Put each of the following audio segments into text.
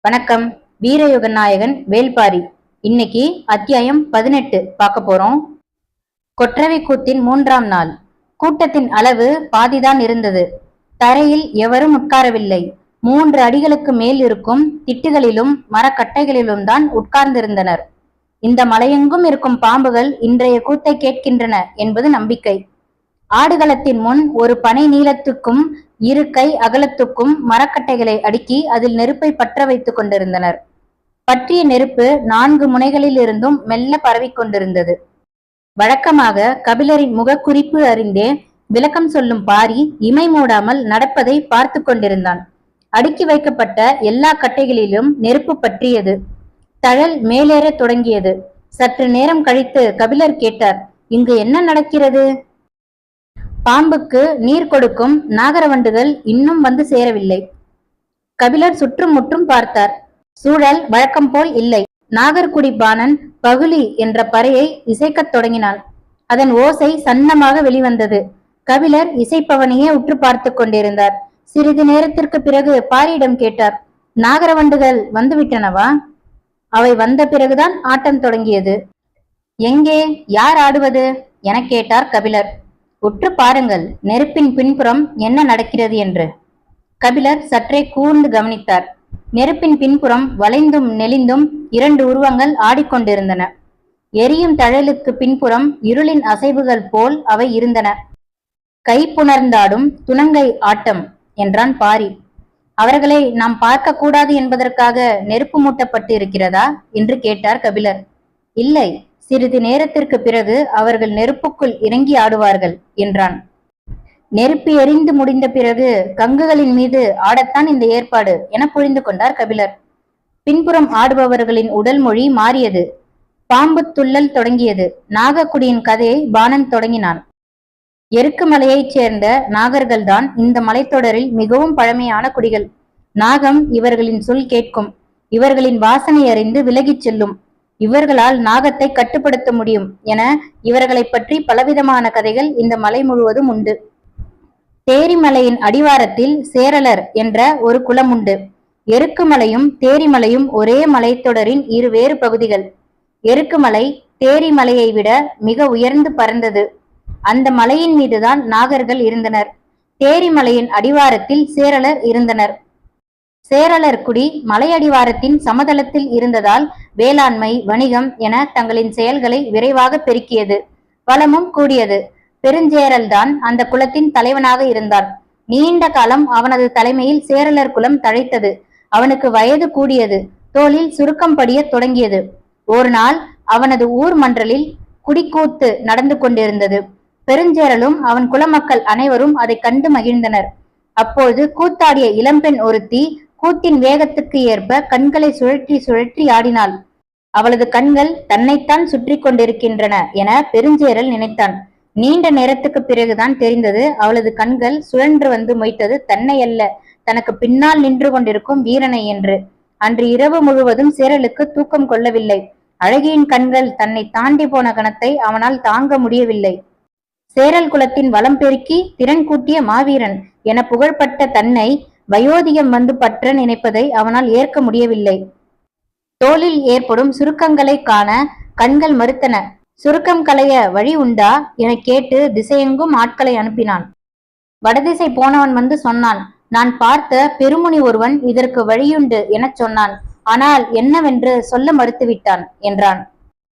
வணக்கம். வீரயுக நாயகன் வேல்பாரி. இன்னைக்கு அத்தியாயம் பதினெட்டு. பார்க்க போறோம். கொற்றவை கூத்தின் மூன்றாம் நாள். கூட்டத்தின் அளவு பாதிதான் இருந்தது. தரையில் எவரும் உட்காரவில்லை. மூன்று அடிகளுக்கு மேல் இருக்கும் திட்டுகளிலும் மரக்கட்டைகளிலும் தான் உட்கார்ந்திருந்தனர். இந்த மலையெங்கும் இருக்கும் பாம்புகள் இன்றைய கூத்தை கேட்கின்றன என்பது நம்பிக்கை. ஆடுகளத்தின் முன் ஒரு பனை நீளத்துக்கும் இரு கை அகலத்துக்கும் மரக்கட்டைகளை அடுக்கி அதில் நெருப்பை பற்ற வைத்துக் கொண்டிருந்தனர். பற்றிய நெருப்பு நான்கு முனைகளில் இருந்தும் மெல்ல பரவிக் கொண்டிருந்தது. வழக்கமாக கபிலரின் முகக்குறிப்பு அறிந்தே விளக்கம் சொல்லும் பாரி இமை மூடாமல் நடப்பதை பார்த்து கொண்டிருந்தான். அடுக்கி வைக்கப்பட்ட எல்லா கட்டைகளிலும் நெருப்பு பற்றியது. தழல் மேலேறத் தொடங்கியது. சற்று நேரம் கழித்து கபிலர் கேட்டார் இங்கு என்ன நடக்கிறது? பாம்புக்கு நீர் கொடுக்கும் நாகரவண்டுகள் இன்னும் வந்து சேரவில்லை. கபிலர் சுற்றும் முற்றும் பார்த்தார். சூழல் வழக்கம் போல் இல்லை. நாகர்குடி பாணன் பகுலி என்ற பறையை இசைக்கத் தொடங்கினான் அதன் ஓசை சன்னமாக வெளிவந்தது. கபிலர் இசைப்பவனையே உற்று பார்த்து கொண்டிருந்தார். சிறிது நேரத்திற்கு பிறகு பாரியிடம் கேட்டார் நாகரவண்டுகள் வந்துவிட்டனவா? அவை வந்த பிறகுதான் ஆட்டம் தொடங்கியது. எங்கே? யார் ஆடுவது? எனக் கேட்டார் கபிலர். உற்று பாருங்கள் நெருப்பின் பின்புறம் என்ன நடக்கிறது என்று. கபிலர் சற்றே கூர்ந்து கவனித்தார். நெருப்பின் பின்புறம் வளைந்தும் நெளிந்தும் இரண்டு உருவங்கள் ஆடிக்கொண்டிருந்தன. எரியும் தழலுக்கு பின்புறம் இருளின் அசைவுகள் போல் அவை இருந்தன. கை புணர்ந்தாடும் துணங்கை ஆட்டம் என்றான் பாரி. அவர்களை நாம் பார்க்க கூடாது என்பதற்காக நெருப்பு மூட்டப்பட்டு இருக்கிறதா என்று கேட்டார் கபிலர். இல்லை சிறிது நேரத்திற்கு பிறகு அவர்கள் நெருப்புக்குள் இறங்கி ஆடுவார்கள் என்றான். நெருப்பு எரிந்து முடிந்த பிறகு கங்குகளின் மீது ஆடத்தான் இந்த ஏற்பாடு என புரிந்து கொண்டார் கபிலர். பின்புறம் ஆடுபவர்களின் உடல் மொழி மாறியது. பாம்பு துள்ளல் தொடங்கியது. நாகக்குடியின் கதையை பாணன் தொடங்கினான். எருக்கு மலையைச் சேர்ந்த நாகர்கள்தான் இந்த மலைத்தொடரில் மிகவும் பழமையான குடிகள். நாகம் இவர்களின் சொல் கேட்கும். இவர்களின் வாசனை அறிந்து விலகிச் செல்லும். இவர்களால் நாகத்தை கட்டுப்படுத்த முடியும் என இவர்களை பற்றி பலவிதமான கதைகள் இந்த மலை முழுவதும் உண்டு. தேரிமலையின் அடிவாரத்தில் சேரலர் என்ற ஒரு குளம் உண்டு. எருக்குமலையும் தேரிமலையும் ஒரே மலைத்தொடரின் இரு வேறு பகுதிகள். எருக்குமலை தேரிமலையை விட மிக உயர்ந்து பறந்தது அந்த மலையின் மீதுதான் நாகர்கள் இருந்தனர். தேரிமலையின் அடிவாரத்தில் சேரலர் இருந்தனர். சேரலர் குடி மலையடிவாரத்தின் சமதளத்தில் இருந்ததால் வேளாண்மை வணிகம் என தங்களின் செயல்களை விரைவாக பெருக்கியது. வளமும் கூடியது. பெருஞ்சேரல்தான் அந்த குலத்தின் தலைவனாக இருந்தான் நீண்ட காலம் அவனது தலைமையில் சேரலர் குலம் தழைத்தது. அவனுக்கு வயது கூடியது. தோளில் சுருக்கம் படிய தொடங்கியது. ஒரு நாள் அவனது ஊர் மன்றலில் குடிக்கூத்து நடந்து கொண்டிருந்தது. பெருஞ்சேரலும் அவன் குலமக்கள் அனைவரும் அதை கண்டு மகிழ்ந்தனர். அப்போது கூத்தாடிய இளம்பெண் ஒருத்தி கூத்தின் வேகத்துக்கு ஏற்ப கண்களை சுழற்றி சுழற்றி ஆடினாள். அவளது கண்கள் தன்னைத்தான் சுற்றி கொண்டிருக்கின்றன என பெருஞ்சேரல் நினைத்தான். நீண்ட நேரத்துக்கு பிறகுதான் தெரிந்தது அவளது கண்கள் சுழன்று வந்து மொய்த்தது தன்னை அல்ல தனக்கு பின்னால் நின்று கொண்டிருக்கும் வீரனை என்று. அன்று இரவு முழுவதும் சேரலுக்கு தூக்கம் கொள்ளவில்லை. அழகியின் கண்கள் தன்னை தாண்டி போன கணத்தை அவனால் தாங்க முடியவில்லை. சேரல் குலத்தின் வளம் பெருக்கி திறன் கூட்டிய மாவீரன் என புகழ்பட்ட தன்னை வயோதிகம் வந்து பற்ற நினைப்பதை அவனால் ஏற்க முடியவில்லை. தோளில் ஏற்படும் சுருக்கங்களை காண கண்கள் மறுத்தன. சுருக்கம் களைய வழி உண்டா? என கேட்டு திசையெங்கும் ஆட்களை அனுப்பினான். வடதிசை போனவன் வந்து சொன்னான் நான் பார்த்த பெருமுனி ஒருவன் இதற்கு வழியுண்டு எனச் சொன்னான். ஆனால் என்னவென்று சொல்ல மறுத்துவிட்டான் என்றான்.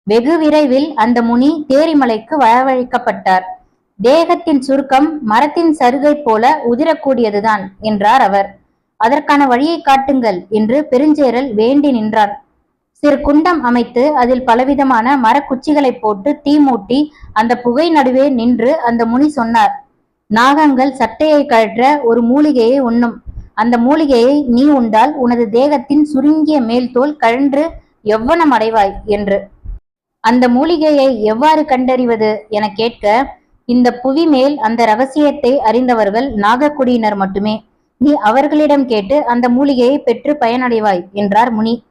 வெகு விரைவில் அந்த முனி தேரிமலைக்கு வரவழைக்கப்பட்டார். தேகத்தின் சுருக்கம் மரத்தின் சருகை போல உதிரக்கூடியதுதான் என்றார் அவர். அதற்கான வழியை காட்டுங்கள் என்று பெருஞ்சேரல் வேண்டி நின்றார். சிறு குண்டம் அமைத்து அதில் பலவிதமான மரக்குச்சிகளை போட்டு தீ மூட்டி அந்த புகை நடுவே நின்று அந்த முனி சொன்னார் நாகங்கள் சட்டையை கழற்ற ஒரு மூலிகையை உண்ணும். அந்த மூலிகையை நீ உண்டால் உனது தேகத்தின் சுருங்கிய மேல் தோல் கழன்று எவ்வனம் அடைவாய் என்று. அந்த மூலிகையை எவ்வாறு கண்டறிவது? என கேட்க இந்த புவி மேல் அந்த ரகசியத்தை அறிந்தவர்கள் நாகக்குடியினர் மட்டுமே. நீ அவர்களிடம் கேட்டு அந்த மூலிகையை பெற்று பயனடைவாய் என்றார் முனி.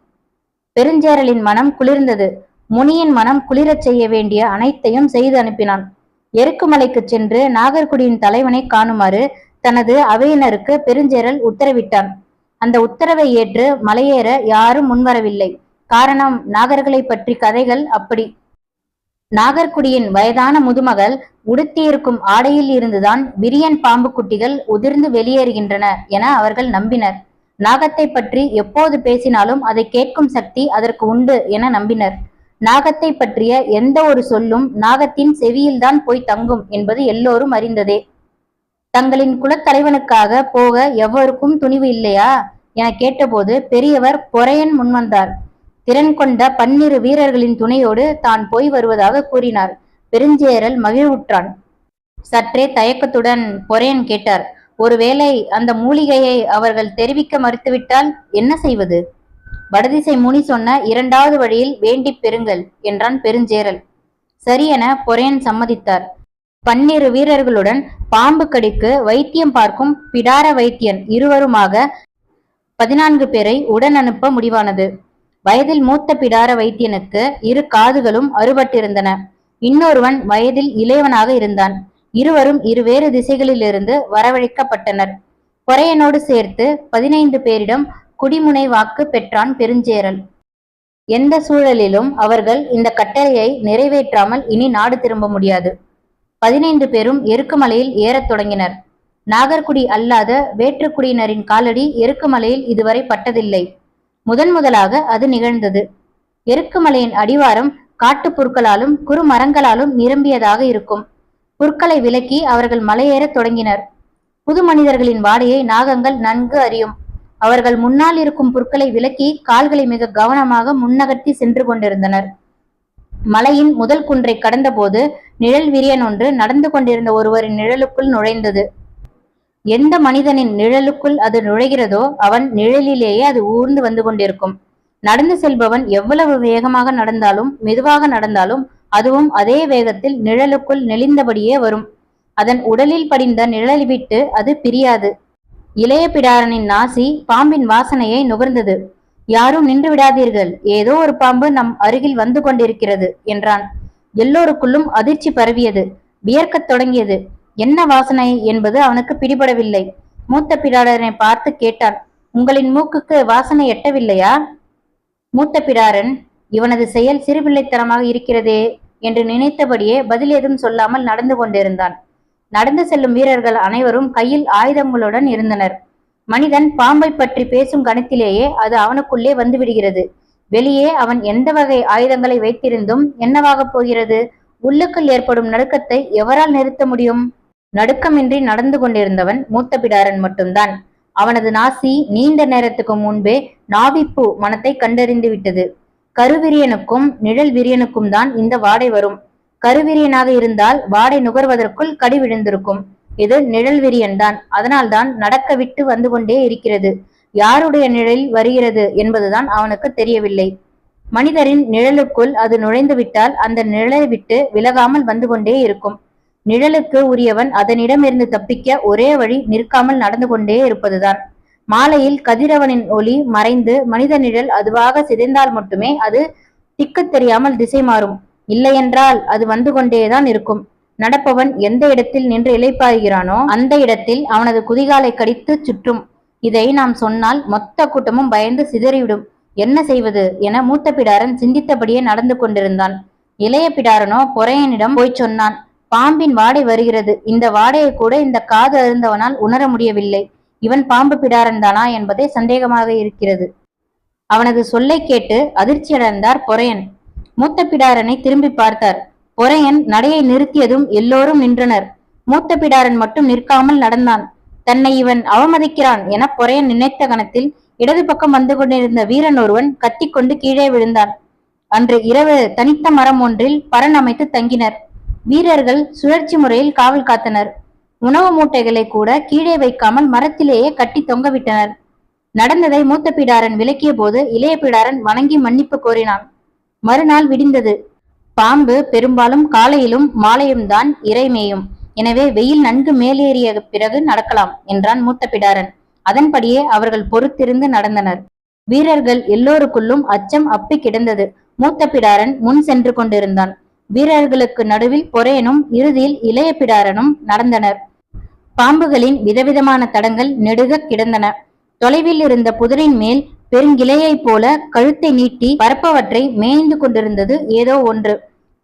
பெருஞ்சேரலின் மனம் குளிர்ந்தது. முனியின் மனம் குளிரச் செய்ய வேண்டிய அனைத்தையும் செய்து அனுப்பினான். எருக்குமலைக்கு சென்று நாகர்குடியின் தலைவனை காணுமாறு தனது அவையினருக்கு பெருஞ்சேரல் உத்தரவிட்டான். அந்த உத்தரவை ஏற்று மலையேற யாரும் முன்வரவில்லை. காரணம் நாகர்களை பற்றி கதைகள் அப்படி. நாகர்குடியின் வயதான முதுமகள் உடுத்தியிருக்கும் ஆடையில் இருந்துதான் விரியன் பாம்பு குட்டிகள் உதிர்ந்து வெளியேறுகின்றன என அவர்கள் நம்பினர். நாகத்தை பற்றி எப்போது பேசினாலும் அதை கேட்கும் சக்தி அதற்கு உண்டு என நம்பினர். நாகத்தை பற்றிய எந்த ஒரு சொல்லும் நாகத்தின் செவியில்தான் போய் தங்கும் என்பது எல்லோரும் அறிந்ததே. தங்களின் குலத்தலைவனுக்காக போக எவருக்கும் துணிவு இல்லையா? என கேட்டபோது பெரியவர் பொறையன் முன்வந்தார். திறன் கொண்ட பன்னிரு வீரர்களின் துணையோடு தான் போய் வருவதாக கூறினார். பெருஞ்சேரல் மகிழ்வுற்றான். சற்றே தயக்கத்துடன் பொறையன் கேட்டார். ஒருவேளை அந்த மூலிகையை அவர்கள் தெரிவிக்க மறுத்துவிட்டால் என்ன செய்வது? வடதிசை முனி சொன்ன இரண்டாவது வழியில் வேண்டிப் பெறுங்கள் என்றான் பெருஞ்சேரல். சரி என பொறையன் சம்மதித்தார். பன்னிரு வீரர்களுடன் பாம்பு கடிக்கு வைத்தியம் பார்க்கும் பிடார வைத்தியன் இருவருமாக பதினான்கு பேரை உடன் அனுப்ப முடிவானது. வயதில் மூத்த பிடார வைத்தியனுக்கு இரு காதுகளும் அறுபட்டிருந்தன. இன்னொருவன் வயதில் இளையவனாக இருந்தான். இருவரும் இருவேறு திசைகளிலிருந்து வரவழைக்கப்பட்டனர். பொறையனோடு சேர்த்து பதினைந்து பேரிடம் குடிமுனை வாக்கு பெற்றான் பெருஞ்சேரல். எந்த சூழலிலும் அவர்கள் இந்த கட்டளையை நிறைவேற்றாமல் இனி நாடு திரும்ப முடியாது. பதினைந்து பேரும் எருக்குமலையில் ஏறத் தொடங்கினர். நாகர்குடி அல்லாத வேற்றுக்குடியினரின் காலடி எருக்குமலையில் இதுவரை பட்டதில்லை. முதன் முதலாக அது நிகழ்ந்தது. எருக்குமலையின் அடிவாரம் காட்டுப் புற்களாலும் குறுமரங்களாலும் நிரம்பியதாக இருக்கும். புற்களை விலக்கி அவர்கள் மலையேறத் தொடங்கினர். புது மனிதர்களின் வாடையை நாகங்கள் நன்கு அறியும். அவர்கள் முன்னால் இருக்கும் புற்களை விலக்கி கால்களை மிக கவனமாக முன்னகர்த்தி சென்று கொண்டிருந்தனர். மலையின் முதல் குன்றை கடந்தபோது நிழல் விரியன் ஒன்று நடந்து கொண்டிருந்த ஒருவரின் நிழலுக்குள் நுழைந்தது. எந்த மனிதனின் நிழலுக்குள் அது நுழைகிறதோ அவன் நிழலிலேயே அது ஊர்ந்து வந்து கொண்டிருக்கும். நடந்து செல்பவன் எவ்வளவு வேகமாக நடந்தாலும் மெதுவாக நடந்தாலும் அதுவும் அதே வேகத்தில் நிழலுக்குள் நெளிந்தபடியே வரும். அதன் உடலில் படிந்த நிழலை விட்டு அது பிரியாது. இளைய பிடாரனின் நாசி பாம்பின் வாசனையை நுகர்ந்தது. யாரும் நின்று விடாதீர்கள். ஏதோ ஒரு பாம்பு நம் அருகில் வந்து கொண்டிருக்கிறது என்றான். எல்லோருக்குள்ளும் அதிர்ச்சி பரவியது. வியர்க்கத் தொடங்கியது. என்ன வாசனை என்பது அவனுக்கு பிடிபடவில்லை. மூத்த பிடாரனை பார்த்து கேட்டான் உங்களின் மூக்குக்கு வாசனை எட்டவில்லையா? மூத்த பிடாரன் இவனது செயல் சிறுபிள்ளைத்தனமாக இருக்கிறதே என்று நினைத்தபடியே பதில் ஏதும் சொல்லாமல் நடந்து கொண்டிருந்தான். நடந்து செல்லும் வீரர்கள் அனைவரும் கையில் ஆயுதங்களுடன் இருந்தனர். மனிதன் பாம்பை பற்றி பேசும் கணத்திலேயே அது அவனுக்குள்ளே வந்துவிடுகிறது. வெளியே அவன் எந்த வகை ஆயுதங்களை வைத்திருந்தும் என்னவாகப் போகிறது? உள்ளுக்குள் ஏற்படும் நடுக்கத்தை எவரால் நிறுத்த முடியும்? நடுக்கமின்றி நடந்து கொண்டிருந்தவன் மூத்த பிடாரன் மட்டும்தான். அவனது நாசி நீண்ட நேரத்துக்கு முன்பே நாவிப்பூ மனத்தை கண்டறிந்து விட்டது. கருவிரியனுக்கும் நிழல் விரியனுக்கும் தான் இந்த வாடை வரும். கருவிரியனாக இருந்தால் வாடை நுகர்வதற்குள் கடி விழுந்திருக்கும். இது நிழல் விரியன் தான். அதனால்தான் நடக்க விட்டு வந்து கொண்டே இருக்கிறது. யாருடைய நிழலில் வருகிறது என்பதுதான் அவனுக்கு தெரியவில்லை. மனிதரின் நிழலுக்குள் அது நுழைந்து விட்டால் அந்த நிழலை விட்டு விலகாமல் வந்து கொண்டே இருக்கும். நிழலுக்கு உரியவன் அதனிடமிருந்து தப்பிக்க ஒரே வழி நிற்காமல் நடந்து கொண்டே இருப்பதுதான். மாலையில் கதிரவனின் ஒளி மறைந்து மனித நிழல் அதுவாக சிதைந்தால் மட்டுமே அது திக்கு தெரியாமல் திசை மாறும். இல்லையென்றால் அது வந்து கொண்டேதான் இருக்கும். நடப்பவன் எந்த இடத்தில் நின்று இளைப்பாறுகிறானோ அந்த இடத்தில் அவனது குதிகாலை கடித்து சுற்றும். இதை நாம் சொன்னால் மொத்த கூட்டமும் பயந்து சிதறிவிடும். என்ன செய்வது என மூத்த பிடாரன் சிந்தித்தபடியே நடந்து கொண்டிருந்தான். இளைய பிடாரனோ பொறையனிடம் போய் சொன்னான். பாம்பின் வாடை வருகிறது. இந்த வாடையை கூட இந்த காது அருந்தவனால் உணர முடியவில்லை. இவன் பாம்பு பிடாரன் தானா என்பதே சந்தேகமாக இருக்கிறது. அவனது சொல்லை கேட்டு அதிர்ச்சியடைந்தார் பொறையன். மூத்த பிடாரனை திரும்பி பார்த்தார். பொறையன் நடையை நிறுத்தியதும் எல்லோரும் நின்றனர். மூத்த பிடாரன் மட்டும் நிற்காமல் நடந்தான். தன்னை இவன் அவமதிக்கிறான் என பொறையன் நினைத்த கணத்தில் இடது பக்கம் வந்து கொண்டிருந்த வீரன் ஒருவன் கத்திக்கொண்டு கீழே விழுந்தான். அன்று இரவு தனித்த மரம் ஒன்றில் பரன் அமைத்து தங்கினர். வீரர்கள் சுழற்சி முறையில் காவல் காத்தனர். உணவு மூட்டைகளை கூட கீழே வைக்காமல் மரத்திலேயே கட்டி தொங்கவிட்டனர். நடந்ததை மூத்த பிடாரன் விளக்கிய போது இளைய பிடாரன் வணங்கி மன்னிப்பு கோரினான். மறுநாள் விடிந்தது. பாம்பு பெரும்பாலும் காலையிலும் மாலையும் தான் இறைமேயும் எனவே வெயில் நன்கு மேலேறிய பிறகு நடக்கலாம் என்றான் மூத்த பிடாரன். அதன்படியே அவர்கள் பொறுத்திருந்து நடந்தனர். வீரர்கள் எல்லோருக்குள்ளும் அச்சம் அப்பி கிடந்தது. மூத்த பிடாரன் முன் சென்று கொண்டிருந்தான். வீரர்களுக்கு நடுவில் பொறையனும் இறுதியில் இளைய பிடாரனும் நடந்தனர். பாம்புகளின் விதவிதமான தடங்கள் நெடுக கிடந்தன. தொலைவில் இருந்த புதரின் மேல் பெருங்கிளையைப் போல கழுத்தை நீட்டி பரப்பவற்றை மேய்ந்து கொண்டிருந்தது ஏதோ ஒன்று.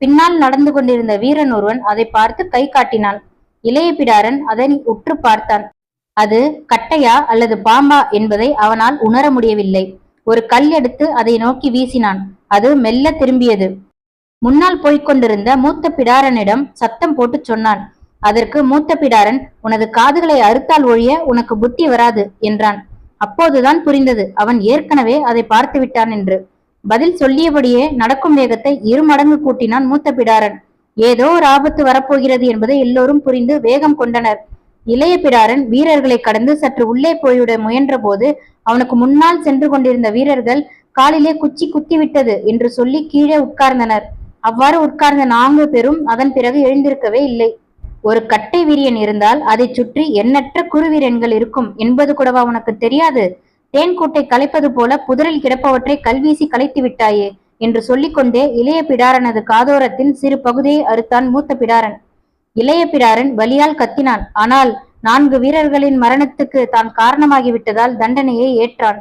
பின்னால் நடந்து கொண்டிருந்த வீரன் ஒருவன் அதை பார்த்து கை காட்டினான். இளைய பிடாரன் அதனை உற்று பார்த்தான். அது கட்டையா அல்லது பாம்பா என்பதை அவனால் உணர முடியவில்லை. ஒரு கல் எடுத்து அதை நோக்கி வீசினான். அது மெல்ல திரும்பியது. முன்னால் போய்க் கொண்டிருந்த மூத்த பிடாரனிடம் சத்தம் போட்டு சொன்னான். அதற்கு மூத்த பிடாரன் உனது காதுகளை அறுத்தால் ஒழிய உனக்கு புத்தி வராது என்றான். அப்போதுதான் புரிந்தது. அவன் ஏற்கனவே அதை பார்த்து விட்டான் என்று. பதில் சொல்லியபடியே நடக்கும் வேகத்தை இரு மடங்கு கூட்டினான் மூத்த பிடாரன். ஏதோ ஒரு ஆபத்து வரப்போகிறது என்பதை எல்லோரும் புரிந்து வேகம் கொண்டனர். இளைய பிடாரன் வீரர்களை கடந்து சற்று உள்ளே போய்விட முயன்ற போது அவனுக்கு முன்னால் சென்று கொண்டிருந்த வீரர்கள் காலிலே குச்சி குத்திவிட்டது என்று சொல்லி கீழே உட்கார்ந்தனர். அவ்வாறு உட்கார்ந்த நான்கு பேரும் அதன் பிறகு எழுந்திருக்கவே இல்லை. ஒரு கட்டை வீரியன் இருந்தால் அதை சுற்றி எண்ணற்ற குருவீரன்கள் இருக்கும் என்பது கூடவா உனக்கு தெரியாது? தேன்கூட்டை கலைப்பது போல புதரில் கிடப்பவற்றை கல்வீசி கலைத்து விட்டாயே என்று சொல்லிக்கொண்டே இளைய பிடாரனது காதோரத்தின் சிறு பகுதியை அறுத்தான் மூத்த பிடாரன். இளைய பிடாரன் வலியால் கத்தினான். ஆனால் நான்கு வீரர்களின் மரணத்துக்கு தான் காரணமாகிவிட்டதால் தண்டனையை ஏற்றான்.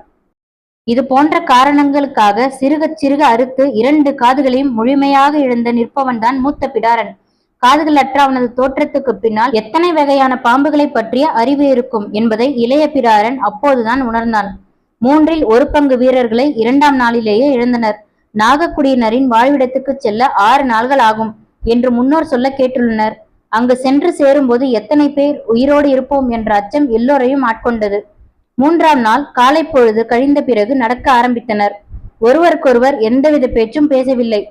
இது போன்ற காரணங்களுக்காக சிறுகச் சிறுக அறுத்து இரண்டு காதுகளையும் முழுமையாக இழந்த நிற்பவன்தான் மூத்த பிடாரன். காதுகளற்ற அவனது தோற்றத்துக்கு பின்னால் எத்தனை வகையான பாம்புகளை பற்றிய அறிவு இருக்கும் என்பதை இளைய பிடாரன் அப்போதுதான் உணர்ந்தான். மூன்றில் ஒரு பங்கு வீரர்களை இரண்டாம் நாளிலேயே இழந்தனர். நாகக்குடியினரின் வாழ்விடத்துக்கு செல்ல ஆறு நாள்கள் ஆகும் என்று முன்னோர் சொல்ல கேட்டுள்ளனர். அங்கு சென்று சேரும்போது எத்தனை பேர் உயிரோடு இருப்போம் என்ற அச்சம் எல்லோரையும் ஆட்கொண்டது. மூன்றாம் நாள் காலை பொழுது கழிந்த பிறகு நடக்க ஆரம்பித்தனர். ஒருவருக்கொருவர் எந்தவித பேச்சும் பேசவில்லை.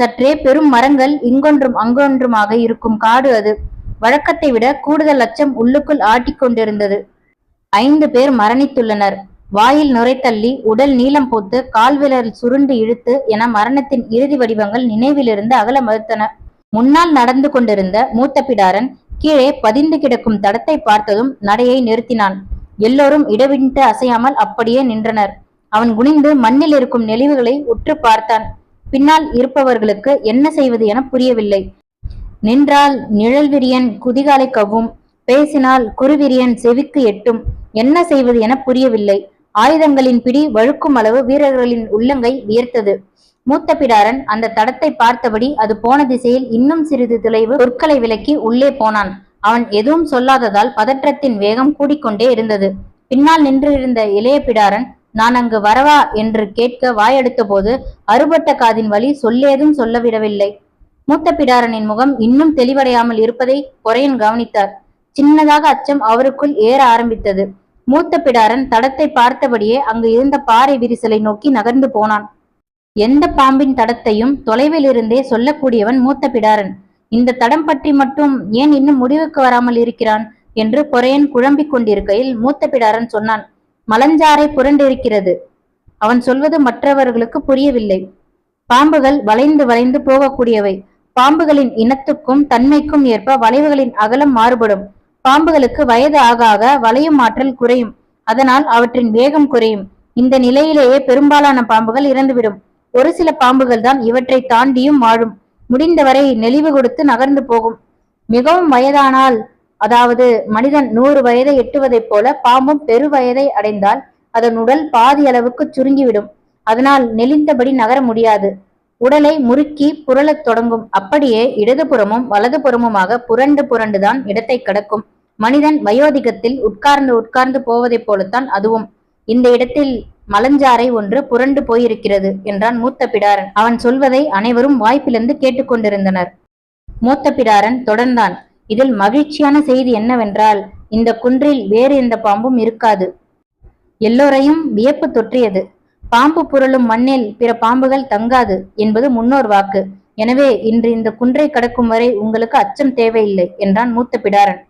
சற்றே பெரும் மரங்கள் இங்கொன்றும் அங்கொன்றுமாக இருக்கும் காடு அது. வழக்கத்தை விட கூடுதல் அச்சம் உள்ளுக்குள் ஆட்டிக்கொண்டிருந்தது ஐந்து பேர் மரணித்துள்ளனர். வாயில் நுரைத்தள்ளி உடல் நீளம் போத்து கால்விலரில் சுருண்டு இழுத்து என மரணத்தின் இறுதி வடிவங்கள் நினைவிலிருந்து அகல மறுத்தன. முன்னால் நடந்து கொண்டிருந்த மூத்த பிடாரன் கீழே பதிந்து கிடக்கும் தடத்தை பார்த்ததும் நடையை நிறுத்தினான். எல்லோரும் இடவிட்டு அசையாமல் அப்படியே நின்றனர். அவன் குனிந்து மண்ணில் இருக்கும் நெளிவுகளை உற்று பார்த்தான். பின்னால் இருப்பவர்களுக்கு என்ன செய்வது என புரியவில்லை. நின்றால் நிழல் விரியன் குதிகாலை கவ்வும் பேசினால் குருவிரியன் செவிக்கு எட்டும். என்ன செய்வது என புரியவில்லை. ஆயுதங்களின் பிடி வழுக்கும் அளவு வீரர்களின் உள்ளங்கை வியர்த்தது. மூத்த பிடாரன் அந்த தடத்தை பார்த்தபடி அது போன திசையில் இன்னும் சிறிது தொலைவு பொற்களை விலக்கி உள்ளே போனான். அவன் எதுவும் சொல்லாததால் பதற்றத்தின் வேகம் கூடிக்கொண்டே இருந்தது. பின்னால் நின்றிருந்த இளைய பிடாரன் நான் அங்கு வரவா? என்று கேட்க வாயெடுத்த போது அறுபட்ட காதின் வழி சொல்லேதும் சொல்ல விடவில்லை மூத்த பிடாரனின் முகம் இன்னும் தெளிவடையாமல் இருப்பதை குறையன் கவனித்தார். சின்னதாக அச்சம் அவருக்குள் ஏற ஆரம்பித்தது. மூத்த பிடாரன் தடத்தை பார்த்தபடியே அங்கு இருந்த பாறை விரிசலை நோக்கி நகர்ந்து போனான். எந்த பாம்பின் தடத்தையும் தொலைவில் இருந்தே சொல்லக்கூடியவன் மூத்த பிடாரன். இந்த தடம் பற்றி மட்டும் ஏன் இன்னும் முடிவுக்கு வராமல் இருக்கிறான்? என்று பொறையன் குழம்பிக் கொண்டிருக்கையில் மூத்த பிடாரன் சொன்னான் மலஞ்சாறை புரண்டிருக்கிறது. அவன் சொல்வது மற்றவர்களுக்கு புரியவில்லை. பாம்புகள் வளைந்து வளைந்து போகக்கூடியவை. பாம்புகளின் இனத்துக்கும் தன்மைக்கும் ஏற்ப வளைவுகளின் அகலம் மாறுபடும். பாம்புகளுக்கு வயது ஆக ஆக வளையும் ஆற்றல் குறையும். அதனால் அவற்றின் வேகம் குறையும். இந்த நிலையிலேயே பெரும்பாலான பாம்புகள் இறந்துவிடும். ஒரு சில பாம்புகள் தான் இவற்றை தாண்டியும் வாழும். முடிந்தவரை நெளிவு கொடுத்து நகர்ந்து போகும். மிகவும் வயதானால் அதாவது மனிதன் நூறு வயதை எட்டுவதைப் போல பாம்பும் பெரு வயதை அடைந்தால் அதன் உடல் பாதி அளவுக்கு சுருங்கிவிடும். அதனால் நெளிந்தபடி நகர முடியாது. உடலை முறுக்கி புரளத் தொடங்கும். அப்படியே இடதுபுறமும் வலதுபுறமுமாக புரண்டு புரண்டுதான் இடத்தை கடக்கும். மனிதன் வயோதிகத்தில் உட்கார்ந்து உட்கார்ந்து போவதைப் போலத்தான் அதுவும். இந்த இடத்தில் மலஞ்சாறை ஒன்று புரண்டு போயிருக்கிறது என்றான் மூத்த பிடாரன். அவன் சொல்வதை அனைவரும் வாய்ப்பிலிருந்து கேட்டுக்கொண்டிருந்தனர் மூத்த பிடாரன் தொடர்ந்தான். இதில் மகிழ்ச்சியான செய்தி என்னவென்றால் இந்த குன்றில் வேறு எந்த பாம்பும் இருக்காது. எல்லோரையும் வியப்பு தொற்றியது. பாம்பு புரளும் மண்ணில் பிற பாம்புகள் தங்காது என்பது முன்னோர் வாக்கு. எனவே இன்று இந்த குன்றை கடக்கும் வரை உங்களுக்கு அச்சம் தேவையில்லை என்றான் மூத்த பிடாரன்.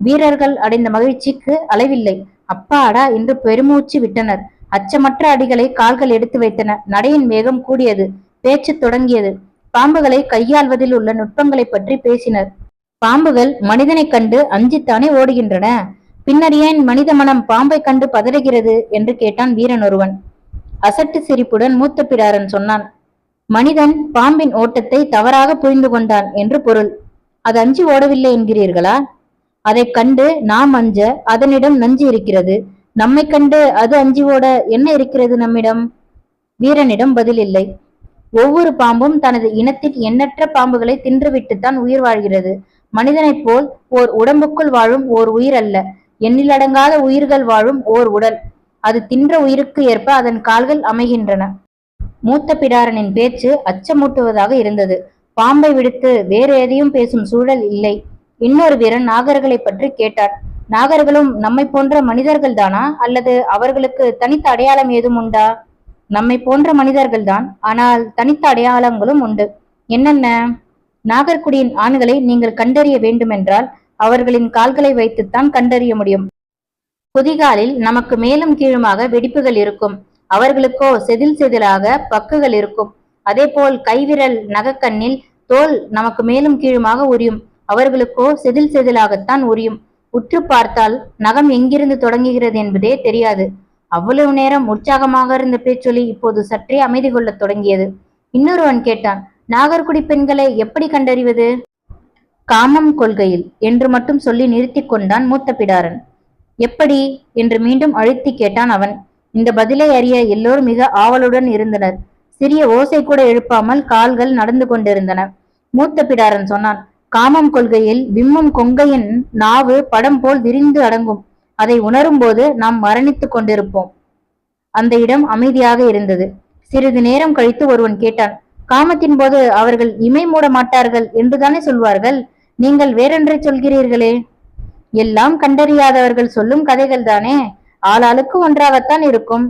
வீரர்கள் அடைந்த மகிழ்ச்சிக்கு அளவில்லை. அப்பாடா என்று பெருமூச்சு விட்டனர். அச்சமற்ற அடிகளை கால்கள் எடுத்து வைத்தன. நடையின் வேகம் கூடியது. பேச்சு தொடங்கியது. பாம்புகளை கையாள்வதில் உள்ள நுட்பங்களை பற்றி பேசினர். பாம்புகள் மனிதனை கண்டு அஞ்சித்தானே ஓடுகின்றன. பின்னர் ஏன் மனித மனம் பாம்பை கண்டு பதறுகிறது என்று கேட்டான் வீரன் ஒருவன். அசட்டு சிரிப்புடன் மூத்த பிடாரன் சொன்னான் மனிதன் பாம்பின் ஓட்டத்தை தவறாக புரிந்து கொண்டான் என்று பொருள். அது அஞ்சி ஓடவில்லை என்கிறீர்களா? அதை கண்டு நாம் அஞ்ச அதனிடம் நஞ்சு இருக்கிறது. நம்மை கண்டு அது அஞ்சி ஓட என்ன இருக்கிறது நம்மிடம்? வீரனிடம் பதில் இல்லை. ஒவ்வொரு பாம்பும் தனது இனத்தின் எண்ணற்ற பாம்புகளை தின்றுவிட்டுத்தான் உயிர் வாழ்கிறது. மனிதனைப் போல் ஓர் உடம்புக்குள் வாழும் ஓர் உயிர் அல்ல. எண்ணிலடங்காத உயிர்கள் வாழும் ஓர் உடல். அது தின்ற உயிருக்கு ஏற்ப அதன் கால்கள் அமைகின்றன. மூத்த பிடாரனின் பேச்சு அச்சமூட்டுவதாக இருந்தது. பாம்பை விடுத்து வேறு எதையும் பேசும் சூழல் இல்லை. இன்னொரு வீரன் நாகர்களை பற்றி கேட்டார். நாகர்களும் நம்மை போன்ற மனிதர்கள் தானா அல்லது அவர்களுக்கு தனித்த அடையாளம் ஏதும் உண்டா? நம்மை போன்ற மனிதர்கள்தான் ஆனால் தனித்த அடையாளங்களும் உண்டு. என்னென்ன? நாகர்குடியின் ஆண்களை நீங்கள் கண்டறிய வேண்டுமென்றால் அவர்களின் கால்களை வைத்துத்தான் கண்டறிய முடியும். குதிகாலில் நமக்கு மேலும் கீழுமாக வெடிப்புகள் இருக்கும். அவர்களுக்கோ செதில் செதிலாக பக்குகள் இருக்கும். அதேபோல் கைவிரல் நகக்கண்ணில் தோல் நமக்கு மேலும் கீழுமாக உரியும். அவர்களுக்கோ செதில் செதிலாகத்தான் உரியும். உற்று பார்த்தால் நகம் எங்கிருந்து தொடங்குகிறது என்பதே தெரியாது. அவ்வளவு நேரம் உற்சாகமாக இருந்த பேச்சொலி இப்போது சற்றே அமைதி கொள்ளத் தொடங்கியது. இன்னொருவன் கேட்டான் நாகர்குடி பெண்களை எப்படி கண்டறிவது? காமம் கொள்கையில் என்று மட்டும் சொல்லி நிறுத்தி கொண்டான் மூத்த பிடாரன். எப்படி? என்று மீண்டும் அழுத்தி கேட்டான் அவன். இந்த பதிலை அறிய எல்லோரும் மிக ஆவலுடன் இருந்தனர். சிறிய ஓசை கூட எழுப்பாமல் கால்கள் நடந்து கொண்டிருந்தன. மூத்த பிடாரன் சொன்னான் காமம் கொள்கையில் விம்மும் கொங்கையின் நாவு படம் போல் விரிந்து அடங்கும். அதை உணரும் போது நாம் மரணித்துக் கொண்டிருப்போம். அந்த இடம் அமைதியாக இருந்தது. சிறிது நேரம் கழித்து ஒருவன் கேட்டான் காமத்தின் போது அவர்கள் இமை மூட மாட்டார்கள் என்றுதானே சொல்வார்கள்? நீங்கள் வேறென்றை சொல்கிறீர்களே? எல்லாம் கண்டறியாதவர்கள் சொல்லும் கதைகள் தானே ஆளாளுக்கு ஒன்றாகத்தான் இருக்கும்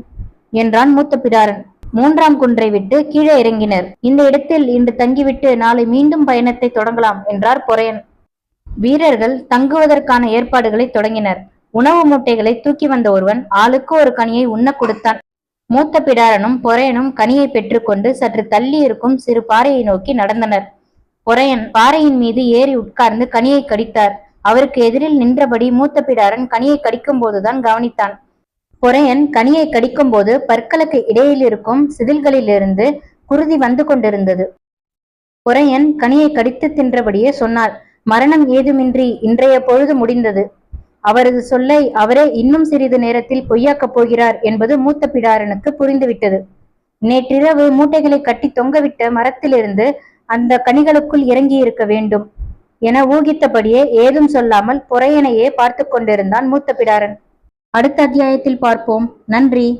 என்றான் மூத்த பிடாரன். மூன்றாம் குன்றை விட்டு கீழே இறங்கினர். இந்த இடத்தில் இன்று தங்கிவிட்டு நாளை மீண்டும் பயணத்தை தொடங்கலாம் என்றார் பொறையன். வீரர்கள் தங்குவதற்கான ஏற்பாடுகளை தொடங்கினர். உணவு மூட்டைகளை தூக்கி வந்த ஒருவன் ஆளுக்கு ஒரு கனியை உண்ண கொடுத்தான். மூத்த பிடாரனும் பொறையனும் கனியை பெற்றுக்கொண்டு சற்று தள்ளி இருக்கும் சிறு பாறையை நோக்கி நடந்தனர். பொறையன் பாறையின் மீது ஏறி உட்கார்ந்து கனியை கடித்தார். அவருக்கு எதிரில் நின்றபடி மூத்த பிடாரன் கனியை கடிக்கும் போதுதான் கவனித்தான். பொறையன் கனியை கடிக்கும் போது பற்களுக்கு இடையில் இருக்கும் சிதில்களிலிருந்து குருதி வந்து கொண்டிருந்தது. பொறையன் கனியை கடித்து தின்றபடியே சொன்னார் மரணம் ஏதுமின்றி இன்றைய பொழுது முடிந்தது. அவரது சொல்லை அவரே இன்னும் சிறிது நேரத்தில் பொய்யாக்கப் போகிறார் என்பது மூத்த பிடாரனுக்கு புரிந்துவிட்டது. நேற்றிரவு மூட்டைகளை கட்டி தொங்கவிட்ட மரத்திலிருந்து அந்த கனிகளுக்குள் இறங்கி இருக்க வேண்டும் என ஊகித்தபடியே ஏதும் சொல்லாமல் பொறையனையே பார்த்து கொண்டிருந்தான் மூத்த பிடாரன். அடுத்த அத்தியாயத்தில் பார்ப்போம். நன்றி.